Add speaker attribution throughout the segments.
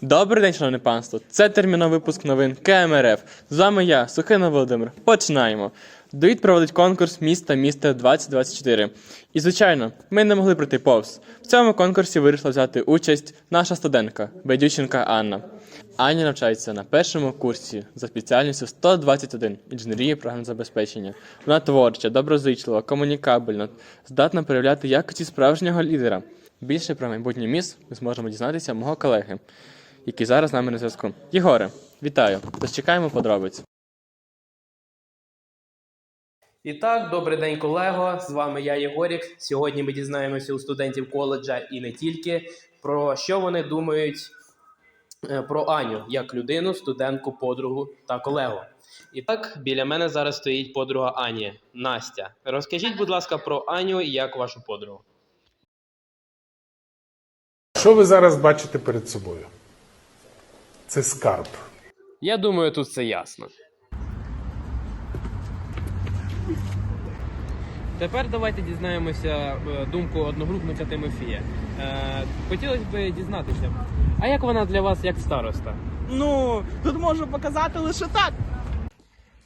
Speaker 1: Добрий день, шановне панство. Це терміновий випуск новин КМРФ. З вами я, Сухина Володимир. Починаємо. Доїд проводить конкурс міста міста 2024. І звичайно, ми не могли пройти повз. В цьому конкурсі вирішила взяти участь наша студентка Байдюченка Анна. Аня навчається на першому курсі за спеціальністю 121 інженерія програмного забезпечення. Вона творча, доброзичлива, комунікабельна, здатна проявляти якості справжнього лідера. Більше про майбутнє міс ми зможемо дізнатися мого колеги, який зараз з нами на зв'язку. Єгоре, вітаю! Тож подробиць.
Speaker 2: І так, добрий день, колего. З вами я, Єгорік. Сьогодні ми дізнаємося у студентів коледжа і не тільки про що вони думають е, про Аню як людину, студентку, подругу та колегу. І так, біля мене зараз стоїть подруга Ані Настя. Розкажіть, будь ласка, про Аню і як вашу подругу.
Speaker 3: Що ви зараз бачите перед собою? Це скарб.
Speaker 2: Я думаю, тут все ясно. Тепер давайте дізнаємося е, думку одногрупника Тимофія. Е, хотілося б дізнатися, а як вона для вас як староста?
Speaker 4: Ну, тут можу показати лише так.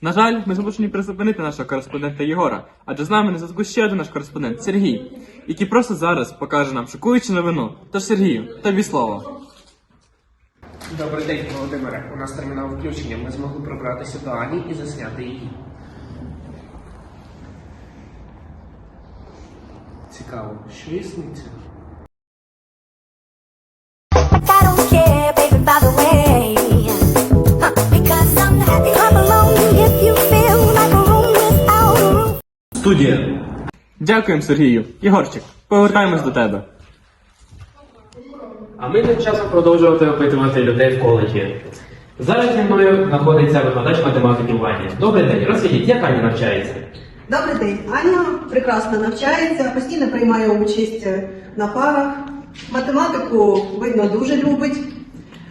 Speaker 1: На жаль, ми змушені призупинити нашого кореспондента Єгора, адже з нами на зв'язку ще один наш кореспондент Сергій, який просто зараз покаже нам шокуючу новину. Тож Сергію, тобі слово.
Speaker 5: Добрий день, Володимире. У нас термінове включення. Ми змогли пробратися до Ані і засняти її.
Speaker 6: Without a roof.
Speaker 1: Студія. Дякуємо, Сергію. Єгорчик, повертаємось до тебе.
Speaker 2: А ми тим часом продовжувати опитувати людей в коледжі. Зараз зі мною знаходиться викладач математики Ваня. Добрий день, розкажіть, як Аня навчається?
Speaker 7: Добрий день. Аня прекрасно навчається, постійно приймає участь на парах. Математику, видно, дуже любить.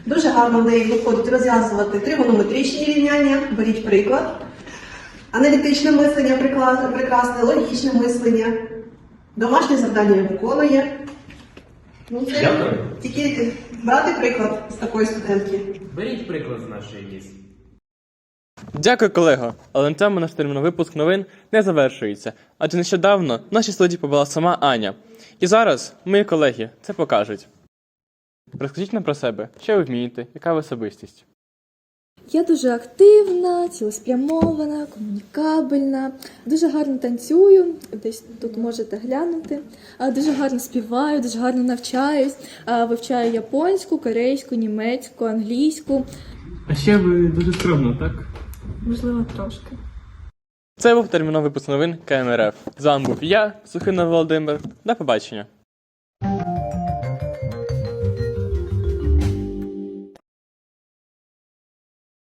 Speaker 7: Дуже гарно в неї виходить розв'язувати тригонометричні рівняння, беріть приклад. Аналітичне мислення прекрасне, логічне мислення. Домашнє завдання виконує. Ну, це
Speaker 2: Дякую.
Speaker 7: тільки брати приклад з такої студентки.
Speaker 2: Беріть приклад з нашої міс.
Speaker 1: Дякую, колего. Але на цьому наш терміновий випуск новин не завершується. Адже нещодавно в нашій студії побула сама Аня. І зараз мої колеги це покажуть. Розкажіть нам про себе, що ви вмієте, яка ви особистість.
Speaker 8: Я дуже активна, цілеспрямована, комунікабельна, дуже гарно танцюю, десь тут можете глянути. Дуже гарно співаю, дуже гарно навчаюсь, вивчаю японську, корейську, німецьку, англійську.
Speaker 1: А ще ви дуже скромно, так?
Speaker 8: Можливо, трошки.
Speaker 1: Це був терміновий випуск новин КМРФ. З вами був я, Сухина Володимир. До побачення.